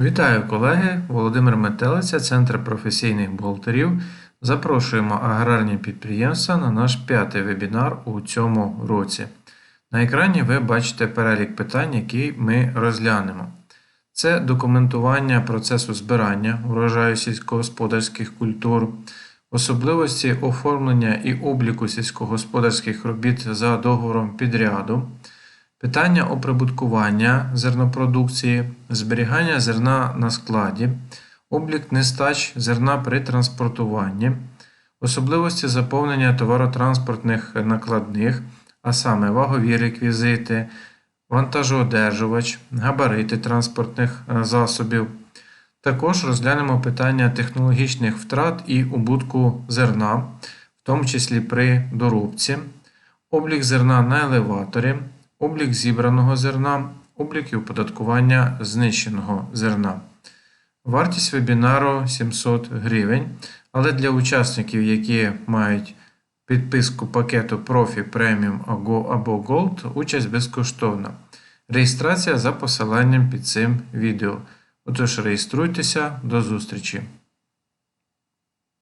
Вітаю колеги! Володимир Метелиця, Центр професійних бухгалтерів. Запрошуємо аграрні підприємства на наш п'ятий вебінар у цьому році. На екрані ви бачите перелік питань, які ми розглянемо. Це документування процесу збирання урожаю сільськогосподарських культур, особливості оформлення і обліку сільськогосподарських робіт за договором підряду, питання оприбуткування зернопродукції, зберігання зерна на складі, облік нестач зерна при транспортуванні, особливості заповнення товаротранспортних накладних, а саме вагові реквізити, вантажоодержувач, габарити транспортних е, засобів. Також розглянемо питання технологічних втрат і убутку зерна, в тому числі при доробці, облік зерна на елеваторі, облік зібраного зерна, облік і оподаткування знищеного зерна. Вартість вебінару 700 гривень, але для учасників, які мають підписку пакету Профі Преміум або Gold, участь безкоштовна. Реєстрація за посиланням під цим відео. Отож, реєструйтеся, до зустрічі!